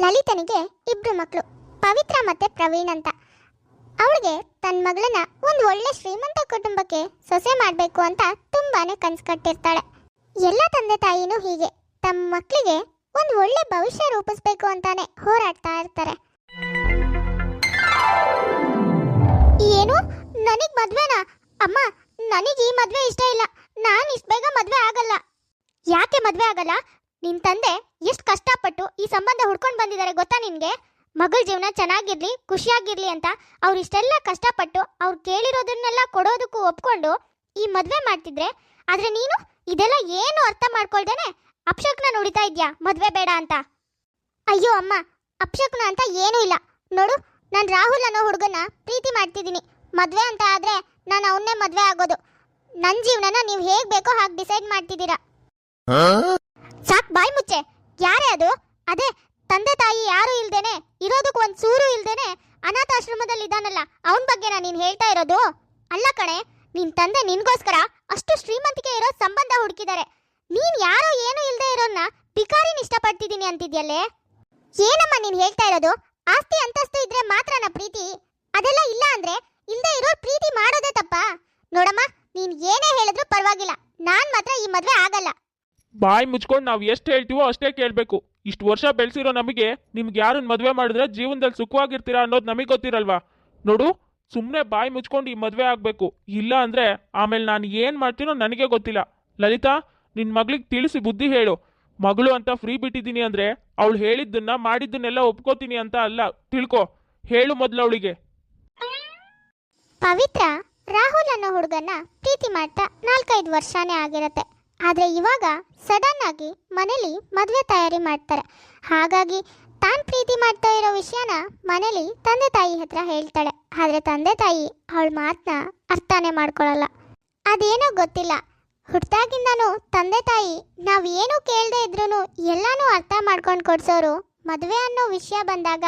ಲಲಿತನಿಗೆ ಇಬ್ರು ಮಕ್ಕಳು ಪವಿತ್ರ ಮತ್ತೆ ಪ್ರವೀಣ್ ಅಂತ. ಅವಳಿಗೆ ತನ್ನ ಮಗಳನ್ನ ಒಂದು ಒಳ್ಳೆ ಶ್ರೀಮಂತ ಕುಟುಂಬಕ್ಕೆ ಸೊಸೆ ಮಾಡಬೇಕು ಅಂತ ತುಂಬಾನೇ ಕನ್ಸು ಕಟ್ಟಿರ್ತಾಳೆ. ಎಲ್ಲ ತಂದೆ ತಾಯಿನೂ ಹೀಗೆ. ತಮ್ಮ ಮಕ್ಕಳಿಗೆ ಒಂದು ಒಳ್ಳೆ ಭವಿಷ್ಯ ರೂಪಿಸ್ಬೇಕು ಅಂತಾನೆ ಹೋರಾಡ್ತಾ ಇರ್ತಾರೆ. ಏನು? ನನಗ್ ಮದ್ವೆನಾ? ಅಮ್ಮ, ನನಗೆ ಈ ಮದ್ವೆ ಇಷ್ಟ ಇಲ್ಲ. ನಾನು ಇಷ್ಟ ಬೇಗ ಮದ್ವೆ ಆಗಲ್ಲ. ಯಾಕೆ ಮದ್ವೆ ಆಗಲ್ಲ? ನಿನ್ ತಂದೆ ಎಷ್ಟು ಕಷ್ಟಪಟ್ಟು ಈ ಸಂಬಂಧ ಹುಡ್ಕೊಂಡು ಬಂದಿದ್ದಾರೆ ಗೊತ್ತಾ ನಿನಗೆ? ಮಗಳ ಜೀವನ ಚೆನ್ನಾಗಿರ್ಲಿ, ಖುಷಿಯಾಗಿರ್ಲಿ ಅಂತ ಅವ್ರು ಇಷ್ಟೆಲ್ಲ ಕಷ್ಟಪಟ್ಟು ಅವ್ರು ಕೇಳಿರೋದನ್ನೆಲ್ಲ ಕೊಡೋದಕ್ಕೂ ಒಪ್ಕೊಂಡು ಈ ಮದುವೆ ಮಾಡ್ತಿದ್ರೆ, ಆದ್ರೆ ನೀನು ಇದೆಲ್ಲ ಏನು ಅರ್ಥ ಮಾಡ್ಕೊಳ್ದೇನೆ? ಅಪ್ಶಕ್ನ ನೋಡಿತಾ ಇದ್ಯಾ, ಮದುವೆ ಬೇಡ ಅಂತ? ಅಯ್ಯೋ ಅಮ್ಮ, ಅಪ್ಶಕ್ನ ಅಂತ ಏನೂ ಇಲ್ಲ. ನೋಡು, ನಾನು ರಾಹುಲ್ ಅನ್ನೋ ಹುಡುಗನ ಪ್ರೀತಿ ಮಾಡ್ತಿದ್ದೀನಿ. ಮದುವೆ ಅಂತ ಆದ್ರೆ ನಾನು ಅವನ್ನೇ ಮದುವೆ ಆಗೋದು. ನನ್ನ ಜೀವನನ ನೀವು ಹೇಗೆ ಬೇಕೋ ಹಾಗೆ ಡಿಸೈಡ್ ಮಾಡ್ತಿದ್ದೀರಾ. ಸಾಕ್ ಬಾಯ್ ಮುಚ್ಚೆ. ಯಾರೇ ಅದು? ಅದೇ, ತಂದೆ ತಾಯಿ ಯಾರು ಇಲ್ದೇನೆ, ಇರೋದಕ್ಕೆ ಒಂದ್ ಸೂರು ಇಲ್ದೇನೆ ಅನಾಥಾಶ್ರಮದಲ್ಲಿ ಇದ್ದಾನಲ್ಲ, ಅವನ ಬಗ್ಗೆನಾ ನೀನ್ ಹೇಳ್ತಾ ಇರೋದು? ಅಲ್ಲ ಕಣೆ, ನಿನ್ ತಂದೆ ನಿನ್ಗೋಸ್ಕರ ಅಷ್ಟು ಶ್ರೀಮಂತಿಕೆ ಇರೋ ಸಂಬಂಧ ಹುಡುಕಿದ್ದಾರೆ ನೀನ್ ಯಾರೋ ಏನು ಇಲ್ದೇ ಇರೋನ್ನ ಪಿಕಾರಿನ ಇಷ್ಟಪಡ್ತಿದ್ದೀನಿ ಅಂತಿದ್ಯಲ್ಲೇ? ಏನಮ್ಮ ನೀನ್ ಹೇಳ್ತಾ ಇರೋದು? ಆಸ್ತಿ ಅಂತಸ್ತು ಇದ್ರೆ ಮಾತ್ರನ ಪ್ರೀತಿ? ಅದೆಲ್ಲ ಇಲ್ಲ ಅಂದ್ರೆ ಇಲ್ದೇ ಇರೋ ಪ್ರೀತಿ ಮಾಡೋದೇ ತಪ್ಪಾ? ನೋಡಮ್ಮ, ನೀನ್ ಏನೇ ಹೇಳಿದ್ರು ಪರವಾಗಿಲ್ಲ. ನಾನ್ ಮಾತ್ರ ಈ ಮದ್ವೆ ಆಗಲ್ಲ. ಬಾಯಿ ಮುಚ್ಕೊಂಡು ನಾವು ಎಷ್ಟು ಹೇಳ್ತೀವೋ ಅಷ್ಟೇ ಕೇಳಬೇಕು. ಇಷ್ಟು ವರ್ಷ ಬೆಳೆಸಿರೋ ನಮಗೆ ನಿಮ್ಗೆ ಯಾರನ್ನ ಮದುವೆ ಮಾಡಿದ್ರೆ ಜೀವನದಲ್ಲಿ ಸುಖವಾಗಿರ್ತೀರಾ ಅನ್ನೋದು ನಮಗೆ ಗೊತ್ತಿರಲ್ವಾ? ನೋಡು ಸುಮ್ಮನೆ ಬಾಯಿ ಮುಚ್ಕೊಂಡು ಈ ಮದುವೆ ಆಗಬೇಕು. ಇಲ್ಲ ಅಂದರೆ ಆಮೇಲೆ ನಾನು ಏನು ಮಾಡ್ತೀನೋ ನನಗೆ ಗೊತ್ತಿಲ್ಲ. ಲಲಿತಾ ನಿನ್ನ ಮಗಳಿಗೆ ತಿಳಿಸಿ ಬುದ್ಧಿ ಹೇಳು. ಮಗಳು ಅಂತ ಫ್ರೀ ಬಿಟ್ಟಿದ್ದೀನಿ ಅಂದರೆ ಅವಳು ಹೇಳಿದ್ದನ್ನ ಮಾಡಿದ್ದನ್ನೆಲ್ಲ ಒಪ್ಕೋತೀನಿ ಅಂತ ಅಲ್ಲ, ತಿಳ್ಕೊ. ಹೇಳು ಮೊದಲು ಅವಳಿಗೆ. ಪವಿತ್ರ, ರಾಹುಲ್ ಅನ್ನೋ ಹುಡುಗನ್ನ ಪ್ರೀತಿ ಮಾಡ್ತಾ ನಾಲ್ಕೈದು ವರ್ಷನೇ ಆಗಿರತ್ತೆ. ಆದ್ರೆ ಇವಾಗ ಸಡನ್ ಆಗಿ ಮನೇಲಿ ಮದುವೆ ತಯಾರಿ ಮಾಡ್ತಾರೆ. ಹಾಗಾಗಿ ತಾನ್ ಪ್ರೀತಿ ಮಾಡ್ತಾ ಇರೋ ವಿಷಯನ ಮನೇಲಿ ತಂದೆ ತಾಯಿ ಹತ್ರ ಹೇಳ್ತಾಳೆ. ಆದರೆ ತಂದೆ ತಾಯಿ ಅವಳ ಮಾತನ್ನ ಅರ್ಥನೇ ಮಾಡ್ಕೊಳ್ಳಲ್ಲ ಅದೇನೋ ಗೊತ್ತಿಲ್ಲ. ಹುಟ್ಟಾಗಿಂದನೂ ತಂದೆ ತಾಯಿ ನಾವು ಏನು ಕೇಳದೆ ಇದ್ರೂ ಎಲ್ಲನೂ ಅರ್ಥ ಮಾಡ್ಕೊಂಡು ಕೊಡ್ಸೋರು ಮದುವೆ ಅನ್ನೋ ವಿಷಯ ಬಂದಾಗ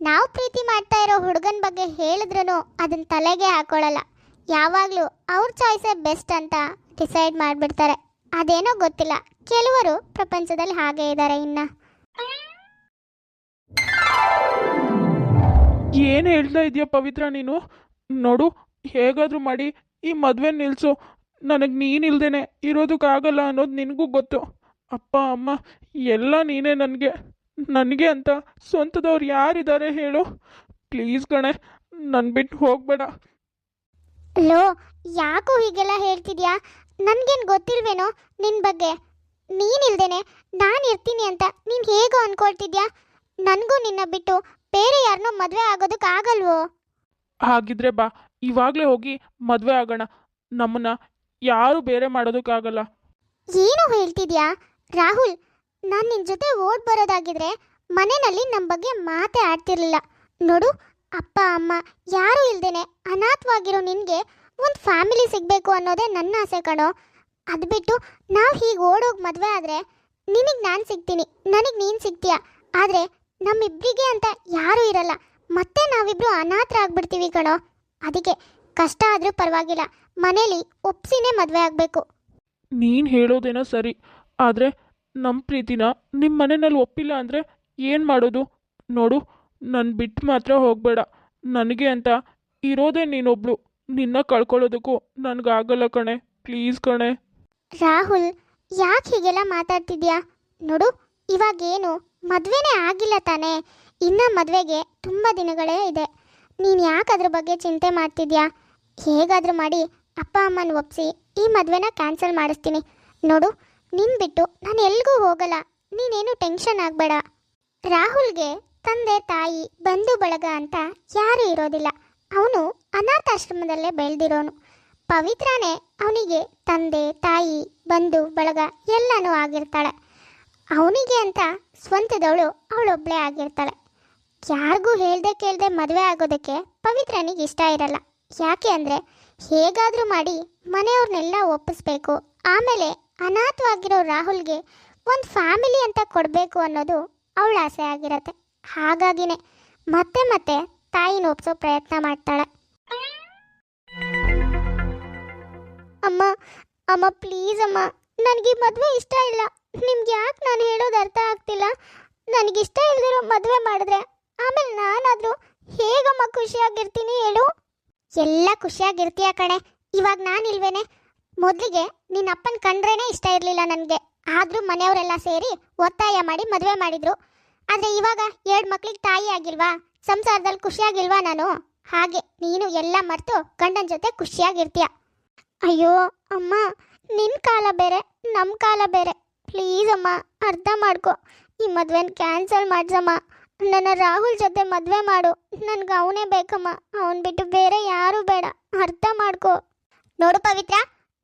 ನಾವು ಪ್ರೀತಿ ಮಾಡ್ತಾ ಇರೋ ಹುಡುಗನ ಬಗ್ಗೆ ಹೇಳಿದ್ರೂ ಅದನ್ನ ತಲೆಗೆ ಹಾಕೊಳ್ಳಲ್ಲ ಯಾವಾಗಲೂ ಅವ್ರ ಚಾಯ್ಸೇ ಬೆಸ್ಟ್ ಅಂತ ಡಿಸೈಡ್ ಮಾಡಿಬಿಡ್ತಾರೆ. ಅದೇನೋ ಗೊತ್ತಿಲ್ಲ. ಕೆಲವರು ಪ್ರಪಂಚದಲ್ಲಿ ಹಾಗೆ ಇದ್ದಾರೆ ಇನ್ನ. ಏನು ಹೇಳ್ತಾ ಇದೆಯಾ ಪವಿತ್ರ ನೀನು? ನೋಡು ಹೇಗಾದರೂ ಮಾಡಿ ಈ ಮದುವೆ ನಿಲ್ಸು. ನನಗೆ ನೀನಿಲ್ದೇನೆ ಇರೋದಕ್ಕಾಗಲ್ಲ ಅನ್ನೋದು ನಿನಗೂ ಗೊತ್ತು. ಅಪ್ಪ ಅಮ್ಮ ಎಲ್ಲ ನೀನೇ ನನಗೆ. ನನಗೆ ಅಂತ ಸ್ವಂತದವ್ರು ಯಾರಿದ್ದಾರೆ ಹೇಳು. ಪ್ಲೀಸ್ ಕಣೆ ನನ್ನ ಬಿಟ್ಟು ಹೋಗಬೇಡ. ಲೋ ಯಾಕೋ ಹೀಗೆಲ್ಲ ಹೇಳ್ತಿದ್ಯಾ? ನನ್ಗೇನು ಗೊತ್ತಿಲ್ವೇನೋ ನಿನ್ನ ಬಗ್ಗೆ? ನೀನಿಲ್ದೇನೆ ನಾನು ಇರ್ತೀನಿ ಅಂತ ನೀನು ಹೇಗೋ ಅನ್ಕೊಳ್ತಿದ್ಯಾ? ನನಗೂ ನಿನ್ನ ಬಿಟ್ಟು ಬೇರೆ ಯಾರನ್ನೂ ಮದುವೆ ಆಗೋದಕ್ಕಾಗಲ್ವೋ ಹಾಗಿದ್ರೆ ಬಾ ಇವಾಗಲೇ ಹೋಗಿ ಮದುವೆ ಆಗೋಣ. ನಮ್ಮನ್ನ ಯಾರು ಬೇರೆ ಮಾಡೋದಕ್ಕಾಗಲ್ಲ ಏನು ಹೇಳ್ತಿದ್ಯಾ? ರಾಹುಲ್ ನಾನು ನಿನ್ನ ಜೊತೆ ಓಡ್ ಬರೋದಾಗಿದ್ರೆ ಮನೆಯಲ್ಲಿ ನಮ್ಮ ಬಗ್ಗೆ ಮಾತೇ ಆಡ್ತಿರ್ಲಿಲ್ಲ. ನೋಡು ಅಪ್ಪ ಅಮ್ಮ ಯಾರೂ ಇಲ್ದೇನೆ ಅನಾಥವಾಗಿರೋ ನಿನಗೆ ಒಂದು ಫ್ಯಾಮಿಲಿ ಸಿಗಬೇಕು ಅನ್ನೋದೇ ನನ್ನ ಆಸೆ ಕಣೋ. ಅದು ಬಿಟ್ಟು ನಾವು ಹೀಗೆ ಓಡೋಗಿ ಮದುವೆ ಆದರೆ ನಿನಗೆ ನಾನು ಸಿಗ್ತೀನಿ, ನನಗೆ ನೀನು ಸಿಗ್ತೀಯ? ಆದರೆ ನಮ್ಮಿಬ್ಬರಿಗೆ ಅಂತ ಯಾರೂ ಇರಲ್ಲ. ಮತ್ತೆ ನಾವಿಬ್ಬರು ಅನಾಥರ ಆಗ್ಬಿಡ್ತೀವಿ ಕಣೋ. ಅದಕ್ಕೆ ಕಷ್ಟ ಆದರೂ ಪರವಾಗಿಲ್ಲ, ಮನೇಲಿ ಒಪ್ಸಿನೇ ಮದುವೆ ಆಗಬೇಕು. ನೀನು ಹೇಳೋದೇನೋ ಸರಿ, ಆದರೆ ನಮ್ಮ ಪ್ರೀತಿನ ನಿಮ್ಮ ಮನೆಯಲ್ಲಿ ಒಪ್ಪಿಲ್ಲ ಅಂದರೆ ಏನು ಮಾಡೋದು? ನೋಡು ನನ್ನ ಬಿಟ್ಟು ಮಾತ್ರ ಹೋಗಬೇಡ. ನನಗೆ ಅಂತ ಇರೋದೇ ನೀನೊಬ್ಳು. ನಿನ್ನ ಕಳ್ಕೊಳ್ಳೋದಕ್ಕೂ ನನಗಾಗಲ್ಲ ಕಣೆ. ಪ್ಲೀಸ್ ಕಣೆ. ರಾಹುಲ್, ಯಾಕೆ ಹೀಗೆಲ್ಲ ಮಾತಾಡ್ತಿದ್ಯಾ? ನೋಡು, ಇವಾಗೇನು ಮದ್ವೆನೇ ಆಗಿಲ್ಲ ತಾನೇ. ಇನ್ನ ಮದುವೆಗೆ ತುಂಬ ದಿನಗಳೇ ಇದೆ. ನೀನು ಯಾಕೆ ಅದ್ರ ಬಗ್ಗೆ ಚಿಂತೆ ಮಾಡ್ತಿದ್ಯಾ? ಹೇಗಾದರೂ ಮಾಡಿ ಅಪ್ಪ ಅಮ್ಮನ ಒಪ್ಸಿ ಈ ಮದುವೆನ ಕ್ಯಾನ್ಸಲ್ ಮಾಡಿಸ್ತೀನಿ. ನೋಡು, ನಿನ್ ಬಿಟ್ಟು ನಾನು ಎಲ್ಗೂ ಹೋಗಲ್ಲ. ನೀನೇನು ಟೆನ್ಷನ್ ಆಗಬೇಡ. ರಾಹುಲ್ಗೆ ತಂದೆ ತಾಯಿ ಬಂಧು ಬಳಗ ಅಂತ ಯಾರೂ ಇರೋದಿಲ್ಲ. ಅವನು ಅನಾಥಾಶ್ರಮದಲ್ಲೇ ಬೆಳೆದಿರೋನು. ಪವಿತ್ರನೇ ಅವನಿಗೆ ತಂದೆ, ತಾಯಿ, ಬಂಧು, ಬಳಗ ಎಲ್ಲನೂ ಆಗಿರ್ತಾಳೆ. ಅವನಿಗೆ ಅಂತ ಸ್ವಂತದವಳು ಅವಳೊಬ್ಬಳೇ ಆಗಿರ್ತಾಳೆ. ಯಾರಿಗೂ ಹೇಳ್ದೆ ಕೇಳ್ದೆ ಮದುವೆ ಆಗೋದಕ್ಕೆ ಪವಿತ್ರನಿಗೆ ಇಷ್ಟ ಇರಲ್ಲ. ಯಾಕೆ ಅಂದರೆ ಹೇಗಾದರೂ ಮಾಡಿ ಮನೆಯವ್ರನ್ನೆಲ್ಲ ಒಪ್ಪಿಸ್ಬೇಕು. ಆಮೇಲೆ ಅನಾಥವಾಗಿರೋ ರಾಹುಲ್ಗೆ ಒಂದು ಫ್ಯಾಮಿಲಿ ಅಂತ ಕೊಡಬೇಕು ಅನ್ನೋದು ಅವಳ ಆಸೆ ಆಗಿರತ್ತೆ. ಹಾಗಾಗಿನೇ ಮತ್ತೆ ಮತ್ತೆ ತಾಯಿನ ಒಪ್ಸೋ ಪ್ರಯತ್ನ ಮಾಡ್ತಾಳೆ. ಅಮ್ಮ ಅಮ್ಮ ಪ್ಲೀಸ್ ಅಮ್ಮ. ನನಗೆ ಮದುವೆ ಇಷ್ಟ ಇಲ್ಲ. ನಿಮ್ಗೆ ಯಾಕೆ ನಾನು ಹೇಳೋದು ಅರ್ಥ ಆಗ್ತಿಲ್ಲ? ನನಗಿಷ್ಟ ಇಲ್ದಿರೋ ಮದುವೆ ಮಾಡಿದ್ರೆ ಆಮೇಲೆ ನಾನಾದರೂ ಹೇಗಮ್ಮ ಖುಷಿಯಾಗಿರ್ತೀನಿ ಹೇಳು? ಎಲ್ಲ ಖುಷಿಯಾಗಿರ್ತೀಯ ಕಣೆ. ಇವಾಗ ನಾನು ಇಲ್ವೇನೆ? ಮೊದಲಿಗೆ ನಿನ್ನ ಅಪ್ಪನ ಕಂಡ್ರೇನೆ ಇಷ್ಟ ಇರಲಿಲ್ಲ ನನಗೆ. ಆದರೂ ಮನೆಯವರೆಲ್ಲ ಸೇರಿ ಒತ್ತಾಯ ಮಾಡಿ ಮದುವೆ ಮಾಡಿದ್ರು. ಆದರೆ ಇವಾಗ ಎರಡು ಮಕ್ಳಿಗೆ ತಾಯಿ ಆಗಿಲ್ವಾ? ಸಂಸಾರದಲ್ಲಿ ಖುಷಿಯಾಗಿಲ್ವಾ ನಾನು? ಹಾಗೆ ನೀನು ಎಲ್ಲ ಮರೆತು ಗಂಡನ ಜೊತೆ ಖುಷಿಯಾಗಿರ್ತೀಯ. ಅಯ್ಯೋ, ಅಮ್ಮ ನಿನ್ನ ಕಾಲ ಬೇರೆ ನಮ್ಮ ಕಾಲ ಬೇರೆ. ಪ್ಲೀಸ್ ಅಮ್ಮ, ಅರ್ಥ ಮಾಡ್ಕೊ. ಈ ಮದುವೆನ ಕ್ಯಾನ್ಸಲ್ ಮಾಡ್ಸಮ್ಮ. ನನ್ನ ರಾಹುಲ್ ಜೊತೆ ಮದುವೆ ಮಾಡು. ನನ್ಗೆ ಅವನೇ ಬೇಕಮ್ಮ. ಅವನ್ ಬಿಟ್ಟು ಬೇರೆ ಯಾರು ಬೇಡ. ಅರ್ಥ ಮಾಡ್ಕೊ. ನೋಡು ಪವಿತ್ರ,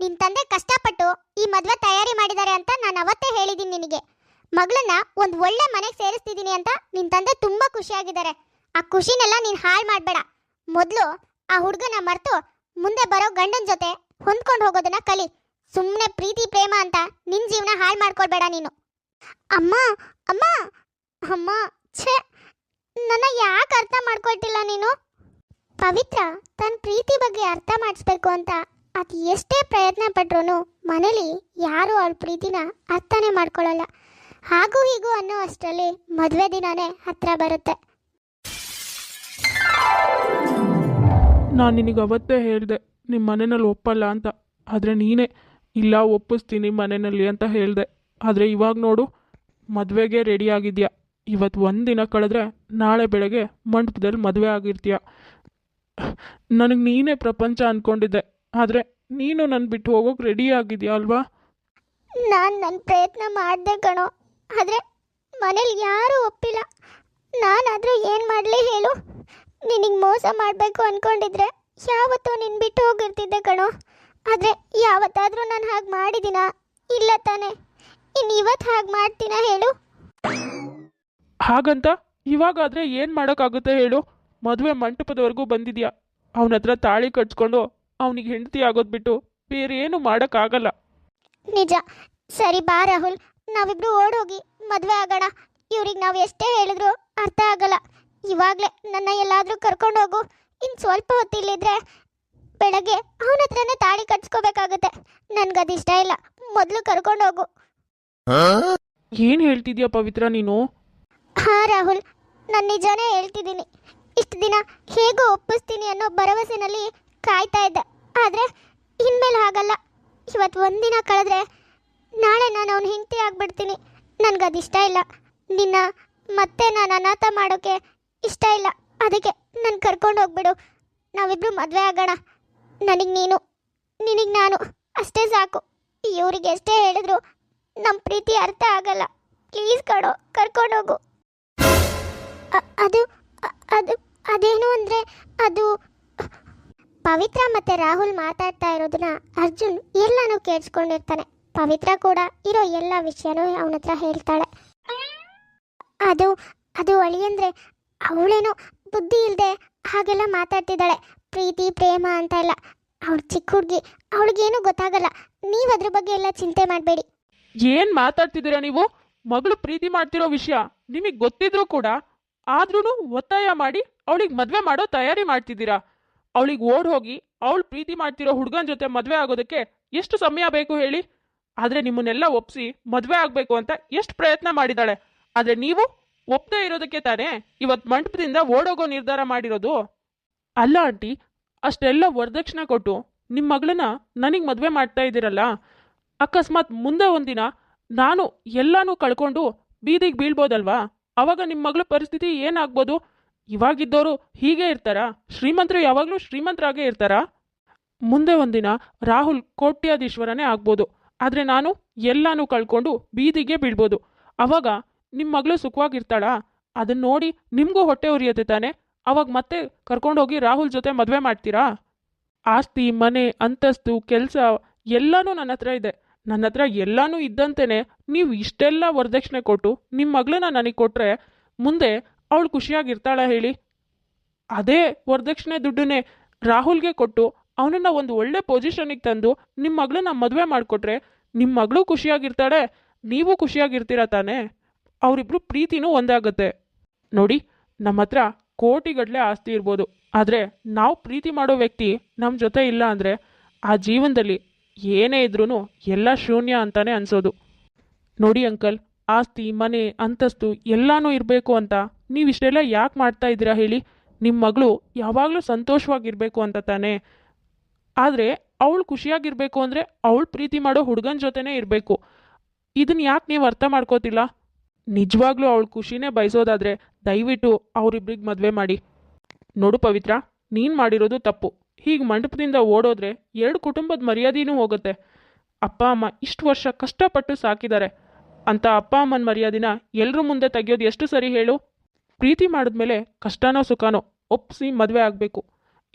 ನಿನ್ ತಂದೆ ಕಷ್ಟಪಟ್ಟು ಈ ಮದುವೆ ತಯಾರಿ ಮಾಡಿದ್ದಾರೆ ಅಂತ ನಾನು ಅವತ್ತೇ ಹೇಳಿದ್ದೀನಿ ನಿನಗೆ ಮಗಳನ್ನ ಒಂದು ಒಳ್ಳೆ ಮನೆಗೆ ಸೇರಿಸ್ತಿದ್ದೀನಿ ಅಂತ ನಿನ್ ತಂದೆ ತುಂಬಾ ಖುಷಿಯಾಗಿದ್ದಾರೆ. ಆ ಖುಷಿನೆಲ್ಲ ನೀನ್ ಹಾಳು ಮಾಡಬೇಡ. ಮೊದಲು ಆ ಹುಡುಗನ ಮರೆತು ಮುಂದೆ ಬರೋ ಗಂಡನ ಜೊತೆ ಹೊಂದ್ಕೊಂಡು ಹೋಗೋದನ್ನ ಕಲಿ. ಸುಮ್ಮನೆ ಪ್ರೀತಿ, ಪ್ರೇಮ ಅಂತ ನಿನ್ ಜೀವನ ಹಾಳು ಮಾಡ್ಕೊಳ್ಬೇಡ ನೀನು. ಅಮ್ಮ ಅಮ್ಮ ಅಮ್ಮ, ಛೇ, ನನ್ನ ಯಾಕೆ ಅರ್ಥ ಮಾಡ್ಕೊಳ್ತಿಲ್ಲ ನೀನು? ಪವಿತ್ರ ತನ್ನ ಪ್ರೀತಿ ಬಗ್ಗೆ ಅರ್ಥ ಮಾಡಿಸ್ಬೇಕು ಅಂತ ಅದು ಎಷ್ಟೇ ಪ್ರಯತ್ನ ಪಟ್ರು ಮನೇಲಿ ಯಾರು ಅವಳ ಪ್ರೀತಿನ ಅರ್ಥನೇ ಮಾಡ್ಕೊಳ್ಳಲ್ಲ ಹಾಗೂ ಹೀಗೂ ಅನ್ನೋ ಅಷ್ಟರಲ್ಲಿ ಮದುವೆ ದಿನನೇ ಹತ್ರ ಬರುತ್ತೆ. ನಾನು ನಿನಗೆ ಅವತ್ತೇ ಹೇಳಿದೆ ನಿಮ್ಮ ಮನೆಯಲ್ಲಿ ಒಪ್ಪಲ್ಲ ಅಂತ. ಆದರೆ ನೀನೇ ಇಲ್ಲ ಒಪ್ಪಿಸ್ತೀನಿ ಮನೆಯಲ್ಲಿ ಅಂತ ಹೇಳಿದೆ. ಆದರೆ ಇವಾಗ ನೋಡು ಮದುವೆಗೆ ರೆಡಿ ಆಗಿದ್ಯಾ? ಇವತ್ತು ಒಂದು ದಿನ ಕಳೆದ್ರೆ ನಾಳೆ ಬೆಳಗ್ಗೆ ಮಂಟಪದಲ್ಲಿ ಮದುವೆ ಆಗಿರ್ತೀಯ? ನನಗೆ ನೀನೇ ಪ್ರಪಂಚ ಅಂದ್ಕೊಂಡಿದ್ದೆ ಆದರೆ ನೀನು ನನ್ನ ಬಿಟ್ಟು ಹೋಗೋಕೆ ರೆಡಿ ಆಗಿದೆಯಾ ಅಲ್ವಾ? ನಾನು ನನ್ನ ಪ್ರಯತ್ನ ಮಾಡಿದೆ ಕಣೋ. ಆದರೆ ಮನೇಲಿ ಯಾರೂ ಒಪ್ಪಿಲ್ಲ. ನಾನಾದರೂ ಏನು ಮಾಡಲಿ ಹೇಳು. ನಿನಗೆ ಮೋಸ ಮಾಡಬೇಕು ಅಂದ್ಕೊಂಡಿದ್ರೆ ಯಾವತ್ತೋ ನಿನ್ನ ಬಿಟ್ಟು ಹೋಗಿರ್ತಿದ್ದೆ ಕಣೋ. ಆದರೆ ಯಾವತ್ತಾದರೂ ನಾನು ಹಾಗೆ ಮಾಡಿದ್ದೀನಾ ಇಲ್ಲ ತಾನೆ. ಇನ್ನು ಇವತ್ತು ಹಾಗೆ ಮಾಡ್ತೀನ ಹೇಳು. ಹಾಗಂತ? ಇವಾಗಾದರೆ ಏನು ಮಾಡೋಕ್ಕಾಗುತ್ತೆ ಹೇಳು. ಮದುವೆ ಮಂಟಪದವರೆಗೂ ಬಂದಿದ್ಯಾ? ಅವನ ಹತ್ರ ತಾಳಿ ಕಟ್ಸ್ಕೊಂಡು ಅವನಿಗೆ ಹೆಂಡತಿ ಆಗೋದು ಬಿಟ್ಟು ಬೇರೆ ಏನು ಮಾಡೋಕ್ಕಾಗಲ್ಲ. ನಿಜ. ಸರಿ ಬಾ ರಾಹುಲ್. ನಾವಿಬ್ರು ಓಡೋಗಿ ಮದುವೆ ಆಗೋಣ. ಇವ್ರಿಗೆ ನಾವು ಎಷ್ಟೇ ಹೇಳಿದ್ರು ಅರ್ಥ ಆಗಲ್ಲ. ಇವಾಗಲೇ ನನ್ನ ಎಲ್ಲಾದರೂ ಕರ್ಕೊಂಡು ಹೋಗು. ಇನ್ನು ಸ್ವಲ್ಪ ಹೊತ್ತಿಲ್ಲಿದ್ರೆ ಬೆಳಗ್ಗೆ ಅವನ ಹತ್ರನೇ ತಾಳಿ ಕಟ್ಸ್ಕೋಬೇಕಾಗುತ್ತೆ. ನನ್ಗದಿಷ್ಟ ಇಲ್ಲ. ಮೊದಲು ಕರ್ಕೊಂಡು ಹೋಗು. ಏನು ಹೇಳ್ತಿದ್ಯಾ ಪವಿತ್ರ ನೀನು? ಹಾ ರಾಹುಲ್. ನಾನು ನಿಜಾನೇ ಹೇಳ್ತಿದ್ದೀನಿ. ಇಷ್ಟು ದಿನ ಹೇಗೋ ಒಪ್ಪಿಸ್ತೀನಿ ಅನ್ನೋ ಭರವಸೆನಲ್ಲಿ ಕಾಯ್ತಾ ಇದ್ದೆ. ಆದರೆ ಇನ್ಮೇಲೆ ಹಾಗಲ್ಲ. ಇವತ್ತು ಒಂದಿನ ಕಳೆದ್ರೆ ನಾಳೆ ನಾನು ಅವನ ಹೆಂಡತಿ ಆಗ್ಬಿಡ್ತೀನಿ. ನನಗದಿಷ್ಟ ಇಲ್ಲ. ನಿನ್ನ ಮತ್ತೆ ನಾನು ಅನಾಥ ಮಾಡೋಕ್ಕೆ ಇಷ್ಟ ಇಲ್ಲ. ಅದಕ್ಕೆ ನಾನು ಕರ್ಕೊಂಡು ಹೋಗ್ಬಿಡು. ನಾವಿಬ್ರು ಮದುವೆ ಆಗೋಣ. ನನಗೆ ನೀನು, ನಿನಗೆ ನಾನು. ಅಷ್ಟೇ ಸಾಕು. ಇವರಿಗೆ ಎಷ್ಟೇ ಹೇಳಿದ್ರು ನಮ್ಮ ಪ್ರೀತಿ ಅರ್ಥ ಆಗಲ್ಲ. ಪ್ಲೀಸ್ ಕಡೋ ಕರ್ಕೊಂಡೋಗು ಹೋಗು. ಅದು ಅದು, ಅದೇನು ಅಂದರೆ ಅದು ಪವಿತ್ರ ಮತ್ತು ರಾಹುಲ್ ಮಾತಾಡ್ತಾ ಇರೋದನ್ನ ಅರ್ಜುನ್ ಎಲ್ಲನೂ ಕೇಳಿಸ್ಕೊಂಡಿರ್ತಾನೆ. ಪವಿತ್ರ ಕೂಡ ಇರೋ ಎಲ್ಲ ವಿಷಯನೂ ಅವನ ಹತ್ರ ಹೇಳ್ತಾಳೆ. ಅದು ಅದು ಅಳಿ ಅಂದ್ರೆ ಅವಳೇನೋ ಬುದ್ಧಿ ಇಲ್ಲದೆ ಹಾಗೆಲ್ಲ ಮಾತಾಡ್ತಿದ್ದಾಳೆ. ಪ್ರೀತಿ, ಪ್ರೇಮ ಅಂತ ಎಲ್ಲ. ಅವಳು ಚಿಕ್ಕ ಹುಡುಗಿ, ಅವಳಿಗೇನು ಗೊತ್ತಾಗಲ್ಲ. ನೀವು ಅದ್ರ ಬಗ್ಗೆ ಎಲ್ಲ ಚಿಂತೆ ಮಾಡಬೇಡಿ. ಏನು ಮಾತಾಡ್ತಿದ್ದೀರಾ ನೀವು? ಮಗಳು ಪ್ರೀತಿ ಮಾಡ್ತಿರೋ ವಿಷಯ ನಿಮಗೆ ಗೊತ್ತಿದ್ರೂ ಕೂಡ ಆದ್ರೂ ಒತ್ತಾಯ ಮಾಡಿ ಅವಳಿಗೆ ಮದುವೆ ಮಾಡೋ ತಯಾರಿ ಮಾಡ್ತಿದ್ದೀರಾ. ಅವಳಿಗೆ ಓಡ್ ಹೋಗಿ ಅವಳು ಪ್ರೀತಿ ಮಾಡ್ತಿರೋ ಹುಡುಗನ ಜೊತೆ ಮದುವೆ ಆಗೋದಕ್ಕೆ ಎಷ್ಟು ಸಮಯ ಬೇಕು ಹೇಳಿ? ಆದರೆ ನಿಮ್ಮನ್ನೆಲ್ಲ ಒಪ್ಸಿ ಮದುವೆ ಆಗಬೇಕು ಅಂತ ಎಷ್ಟು ಪ್ರಯತ್ನ ಮಾಡಿದಾಳೆ ಆದರೆ ನೀವು ಒಪ್ಪದೇ ಇರೋದಕ್ಕೆ ತಾನೇ ಇವತ್ತು ಮಂಟಪದಿಂದ ಓಡೋಗೋ ನಿರ್ಧಾರ ಮಾಡಿರೋದು. ಅಲ್ಲ ಆಂಟಿ, ಅಷ್ಟೆಲ್ಲ ವರದಕ್ಷಿಣೆ ಕೊಟ್ಟು ನಿಮ್ಮ ಮಗಳನ್ನ ನನಗೆ ಮದುವೆ ಮಾಡ್ತಾ ಇದ್ದೀರಲ್ಲ. ಅಕಸ್ಮಾತ್ ಮುಂದೆ ಒಂದಿನ ನಾನು ಎಲ್ಲಾನು ಕಳ್ಕೊಂಡು ಬೀದಿಗೆ ಬೀಳ್ಬೋದಲ್ವಾ? ಅವಾಗ ನಿಮ್ಮ ಮಗಳ ಪರಿಸ್ಥಿತಿ ಏನಾಗ್ಬೋದು? ಇವಾಗಿದ್ದವರು ಹೀಗೆ ಇರ್ತಾರಾ? ಶ್ರೀಮಂತರು ಯಾವಾಗಲೂ ಶ್ರೀಮಂತರಾಗೇ ಇರ್ತಾರಾ? ಮುಂದೆ ಒಂದಿನ ರಾಹುಲ್ ಕೋಟ್ಯಾಧೀಶ್ವರನೇ ಆಗ್ಬೋದು. ಆದರೆ ನಾನು ಎಲ್ಲನೂ ಕಳ್ಕೊಂಡು ಬೀದಿಗೆ ಬೀಳ್ಬೋದು. ಅವಾಗ ನಿಮ್ಮ ಮಗಳು ಸುಖವಾಗಿರ್ತಾಳಾ? ಅದನ್ನ ನೋಡಿ ನಿಮಗೂ ಹೊಟ್ಟೆ ಉರಿಯುತ್ತೆ ತಾನೆ. ಅವಾಗ ಮತ್ತೆ ಕರ್ಕೊಂಡೋಗಿ ರಾಹುಲ್ ಜೊತೆ ಮದುವೆ ಮಾಡ್ತೀರಾ? ಆಸ್ತಿ, ಮನೆ, ಅಂತಸ್ತು, ಕೆಲಸ ಎಲ್ಲನೂ ನನ್ನ ಹತ್ರ ಇದೆ. ನನ್ನ ಹತ್ರ ಎಲ್ಲನೂ ಇದ್ದಂತೆಯೇ ನೀವು ಇಷ್ಟೆಲ್ಲ ವರದಕ್ಷಿಣೆ ಕೊಟ್ಟು ನಿಮ್ಮ ಮಗಳನ್ನ ನನಗೆ ಕೊಟ್ಟರೆ ಮುಂದೆ ಅವಳು ಖುಷಿಯಾಗಿರ್ತಾಳ ಹೇಳಿ? ಅದೇ ವರದಕ್ಷಿಣೆ ದುಡ್ಡನ್ನೇ ರಾಹುಲ್ಗೆ ಕೊಟ್ಟು ಅವನನ್ನ ಒಂದು ಒಳ್ಳೆ ಪೊಸಿಷನಿಗೆ ತಂದು ನಿಮ್ಮ ಮಗಳನ್ನ ಮದುವೆ ಮಾಡಿಕೊಟ್ರೆ ನಿಮ್ಮ ಮಗಳು ಖುಷಿಯಾಗಿರ್ತಾಳೆ, ನೀವು ಖುಷಿಯಾಗಿರ್ತೀರ ತಾನೇ? ಅವರಿಬ್ರು ಪ್ರೀತಿನೂ ಒಂದಾಗುತ್ತೆ ನೋಡಿ ನಮ್ಮ ಹತ್ರ ಕೋಟಿಗಟ್ಟಲೆ ಆಸ್ತಿ ಇರ್ಬೋದು. ಆದರೆ ನಾವು ಪ್ರೀತಿ ಮಾಡೋ ವ್ಯಕ್ತಿ ನಮ್ಮ ಜೊತೆ ಇಲ್ಲ ಅಂದರೆ ಆ ಜೀವನದಲ್ಲಿ ಏನೇ ಇದ್ರೂ ಎಲ್ಲ ಶೂನ್ಯ ಅಂತಾನೆ ಅನ್ಸೋದು. ನೋಡಿ ಅಂಕಲ್, ಆಸ್ತಿ, ಮನೆ, ಅಂತಸ್ತು ಎಲ್ಲನೂ ಇರಬೇಕು ಅಂತ. ನೀವು ಇಷ್ಟೆಲ್ಲ ಯಾಕೆ ಮಾಡ್ತಾ ಇದ್ದೀರಾ ಹೇಳಿ? ನಿಮ್ಮ ಮಗಳು ಯಾವಾಗಲೂ ಸಂತೋಷವಾಗಿರಬೇಕು ಅಂತ ತಾನೇ? ಆದರೆ ಅವಳು ಖುಷಿಯಾಗಿರಬೇಕು ಅಂದರೆ ಅವಳು ಪ್ರೀತಿ ಮಾಡೋ ಹುಡುಗನ ಜೊತೆನೇ ಇರಬೇಕು. ಇದನ್ನ ಯಾಕೆ ನೀವು ಅರ್ಥ ಮಾಡ್ಕೋತಿಲ್ಲ? ನಿಜವಾಗ್ಲೂ ಅವಳು ಖುಷಿನೇ ಬಯಸೋದಾದರೆ ದಯವಿಟ್ಟು ಅವರಿಬ್ರಿಗೆ ಮದುವೆ ಮಾಡಿ. ನೋಡು ಪವಿತ್ರ, ನೀನು ಮಾಡಿರೋದು ತಪ್ಪು. ಹೀಗೆ ಮಂಟಪದಿಂದ ಓಡೋದ್ರೆ ಎರಡು ಕುಟುಂಬದ ಮರ್ಯಾದೆಯೂ ಹೋಗುತ್ತೆ. ಅಪ್ಪ, ಅಮ್ಮ ಇಷ್ಟು ವರ್ಷ ಕಷ್ಟಪಟ್ಟು ಸಾಕಿದ್ದಾರೆ ಅಂತ ಅಪ್ಪ, ಅಮ್ಮನ ಮರ್ಯಾದಿನ ಎಲ್ಲರ ಮುಂದೆ ತೆಗೆಯೋದು ಎಷ್ಟು ಸರಿ ಹೇಳು? ಪ್ರೀತಿ ಮಾಡಿದ್ಮೇಲೆ ಕಷ್ಟನೋ ಸುಖನೋ ಒಪ್ಪಿಸಿ ಮದುವೆ ಆಗಬೇಕು.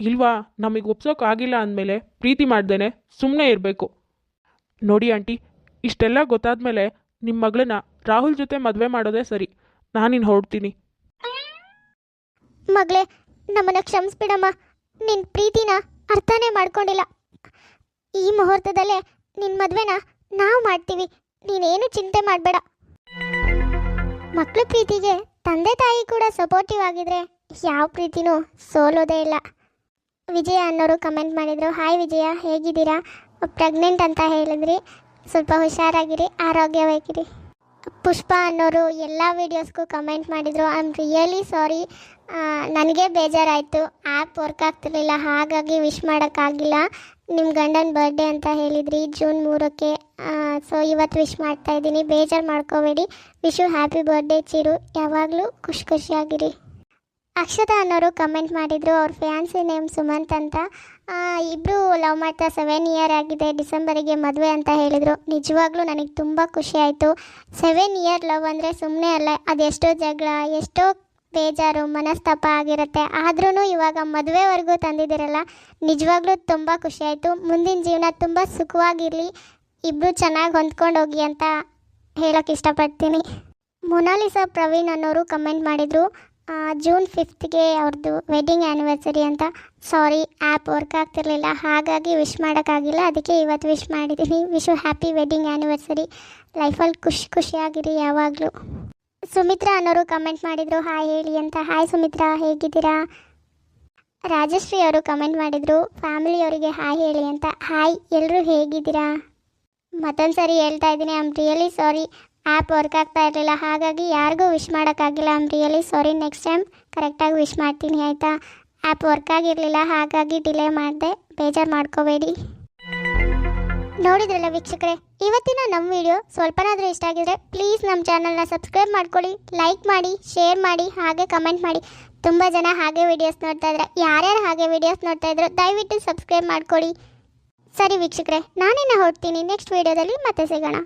ಇಲ್ವಾ? ನಮಗೆ ಒಪ್ಸೋಕ್ಕಾಗಿಲ್ಲ ಅಂದಮೇಲೆ ಪ್ರೀತಿ ಮಾಡ್ದೇನೆ ಸುಮ್ಮನೆ ಇರಬೇಕು. ನೋಡಿ ಆಂಟಿ, ಇಷ್ಟೆಲ್ಲ ಗೊತ್ತಾದ್ಮೇಲೆ ನಿಮ್ಮ ಮಗಳನ್ನ ರಾಹುಲ್ ಜೊತೆ ಮದುವೆ ಮಾಡೋದೇ ಸರಿ. ನಾನಿನ್ನು ಹೊರಡ್ತೀನಿ. ಮಗಳೇ, ನಮ್ಮನ್ನ ಕ್ಷಮಿಸ್ಬಿಡಮ್ಮ. ನಿನ್ನ ಪ್ರೀತಿನ ಅರ್ಥನೇ ಮಾಡ್ಕೊಂಡಿಲ್ಲ. ಈ ಮುಹೂರ್ತದಲ್ಲೇ ನಿನ್ನ ಮದುವೆನ ನಾವು ಮಾಡ್ತೀವಿ. ನೀನೇನು ಚಿಂತೆ ಮಾಡಬೇಡ. ಮಕ್ಕಳ ಪ್ರೀತಿಗೆ ತಂದೆ ತಾಯಿ ಕೂಡ ಸಪೋರ್ಟಿವ್ ಆಗಿದ್ರೆ ಯಾವ ಪ್ರೀತಿನೂ ಸೋಲೋದೇ ಇಲ್ಲ. ವಿಜಯ ಅನ್ನೋರು ಕಮೆಂಟ್ ಮಾಡಿದರು. ಹಾಯ್ ವಿಜಯ, ಹೇಗಿದ್ದೀರಾ? ಪ್ರೆಗ್ನೆಂಟ್ ಅಂತ ಹೇಳಿದ್ರಿ. ಸ್ವಲ್ಪ ಹುಷಾರಾಗಿರಿ, ಆರೋಗ್ಯವಾಗಿರಿ. ಪುಷ್ಪ ಅನ್ನೋರು ಎಲ್ಲ ವೀಡಿಯೋಸ್ಗೂ ಕಮೆಂಟ್ ಮಾಡಿದರು. ಐ ಆಮ್ ರಿಯಲಿ ಸಾರಿ ನನಗೆ ಬೇಜಾರಾಯಿತು. ಆ್ಯಪ್ ವರ್ಕ್ ಆಗ್ತಿರ್ಲಿಲ್ಲ. ಹಾಗಾಗಿ ವಿಶ್ ಮಾಡೋಕ್ಕಾಗಿಲ್ಲ. ನಿಮ್ಮ ಗಂಡನ ಬರ್ಡೇ ಅಂತ ಹೇಳಿದ್ರಿ ಜೂನ್ ಮೂರಕ್ಕೆ. ಸೊ ಇವತ್ತು ವಿಶ್ ಮಾಡ್ತಾ ಇದ್ದೀನಿ. ಬೇಜಾರು ಮಾಡ್ಕೋಬೇಡಿ. Wish happy birthday Chiru. ಯಾವಾಗಲೂ ಖುಷಿ ಖುಷಿಯಾಗಿರಿ. ಅಕ್ಷತಾ ಅನ್ನೋರು ಕಮೆಂಟ್ ಮಾಡಿದರು, ಅವ್ರ ಫ್ಯಾನ್ಸಿ ನೇಮ್ ಸುಮಂತ್ ಅಂತ. ಇಬ್ಬರು ಲವ್ ಮಾಡ್ತಾ ಸೆವೆನ್ ಇಯರ್ ಆಗಿದೆ, ಡಿಸೆಂಬರಿಗೆ ಮದುವೆ ಅಂತ ಹೇಳಿದರು. ನಿಜವಾಗ್ಲೂ ನನಗೆ ತುಂಬ ಖುಷಿ ಆಯಿತು. ಸೆವೆನ್ ಇಯರ್ ಲವ್ ಅಂದರೆ ಸುಮ್ಮನೆ ಅಲ್ಲ ಅದೆಷ್ಟೋ ಜಗಳ, ಎಷ್ಟೋ ಬೇಜಾರು, ಮನಸ್ತಾಪ ಆಗಿರುತ್ತೆ. ಆದ್ರೂ ಇವಾಗ ಮದುವೆವರೆಗೂ ತಂದಿದ್ದೀರಲ್ಲ, ನಿಜವಾಗ್ಲೂ ತುಂಬ ಖುಷಿ ಆಯಿತು. ಮುಂದಿನ ಜೀವನ ತುಂಬ ಸುಖವಾಗಿರಲಿ. ಇಬ್ಬರು ಚೆನ್ನಾಗಿ ಹೊಂದ್ಕೊಂಡು ಹೋಗಿ ಅಂತ ಹೇಳೋಕ್ಕೆ ಇಷ್ಟಪಡ್ತೀನಿ. ಮೊನಾಲಿಸಾ ಪ್ರವೀಣ್ ಅನ್ನೋರು ಕಮೆಂಟ್ ಮಾಡಿದರು. ಜೂನ್ ಫಿಫ್ತ್ಗೆ ಅವ್ರದ್ದು ವೆಡ್ಡಿಂಗ್ ಆ್ಯನಿವರ್ಸರಿ ಅಂತ. ಸಾರಿ ಆ್ಯಪ್ ವರ್ಕ್ ಆಗ್ತಿರಲಿಲ್ಲ. ಹಾಗಾಗಿ ವಿಶ್ ಮಾಡೋಕ್ಕಾಗಿಲ್ಲ. ಅದಕ್ಕೆ ಇವತ್ತು ವಿಶ್ ಮಾಡಿದ್ದೀನಿ ವಿಶು ಹ್ಯಾಪಿ ವೆಡ್ಡಿಂಗ್ ಆ್ಯನಿವರ್ಸರಿ ಲೈಫಲ್ಲಿ ಖುಷಿ ಖುಷಿಯಾಗಿರಿ ಯಾವಾಗಲೂ. ಸುಮಿತ್ರಾ ಅನ್ನೋರು ಕಮೆಂಟ್ ಮಾಡಿದರು. ಹಾಯ್ ಹೇಳಿ ಅಂತ. ಹಾಯ್ ಸುಮಿತ್ರಾ, ಹೇಗಿದ್ದೀರಾ? ರಾಜಶ್ರೀ ಅವರು ಕಮೆಂಟ್ ಮಾಡಿದರು. ಫ್ಯಾಮಿಲಿಯವರಿಗೆ ಹಾಯ್ ಹೇಳಿ ಅಂತ. ಹಾಯ್ ಎಲ್ಲರೂ ಹೇಗಿದ್ದೀರಾ? ಮತ್ತೊಂದು ಸರಿ ಹೇಳ್ತಾ ಇದ್ದೀನಿ. I am really sorry app work ಆಗ್ತಾ ಇರಲಿಲ್ಲ. ಹಾಗಾಗಿ ಯಾರಿಗೂ ವಿಶ್ ಮಾಡೋಕ್ಕಾಗಿಲ್ಲ am really sorry next time ಕರೆಕ್ಟಾಗಿ ವಿಶ್ ಮಾಡ್ತೀನಿ, ಆಯಿತಾ? ಆ್ಯಪ್ ವರ್ಕ್ ಆಗಿರಲಿಲ್ಲ, ಹಾಗಾಗಿ ಡಿಲೇ ಮಾಡಿದೆ. ಬೇಜಾರು ಮಾಡ್ಕೋಬೇಡಿ. ನೋಡಿದ್ರಲ್ಲ ವೀಕ್ಷಕರೇ, ಇವತ್ತಿನ ನಮ್ಮ ವಿಡಿಯೋ ಸ್ವಲ್ಪನಾದರೂ ಇಷ್ಟ ಆಗಿದ್ರೆ ಪ್ಲೀಸ್ ನಮ್ಮ ಚಾನಲ್ನ ಸಬ್ಸ್ಕ್ರೈಬ್ ಮಾಡ್ಕೊಳ್ಳಿ ಲೈಕ್ ಮಾಡಿ ಶೇರ್ ಮಾಡಿ, ಹಾಗೆ ಕಮೆಂಟ್ ಮಾಡಿ. ತುಂಬ ಜನ ಹಾಗೆ ವಿಡಿಯೋಸ್ ನೋಡ್ತಾ ಇದ್ರೆ, ಯಾರ್ಯಾರು ಹಾಗೆ ವಿಡಿಯೋಸ್ ನೋಡ್ತಾ ಇದ್ರು ದಯವಿಟ್ಟು ಸಬ್ಸ್ಕ್ರೈಬ್ ಮಾಡ್ಕೊಳ್ಳಿ. ಸರಿ ವೀಕ್ಷಕರೇ ನಾನೇನ ಹೊಡ್ತೀನಿ ನೆಕ್ಸ್ಟ್ ವಿಡಿಯೋದಲ್ಲಿ ಮತ್ತೆ ಸಿಗೋಣ.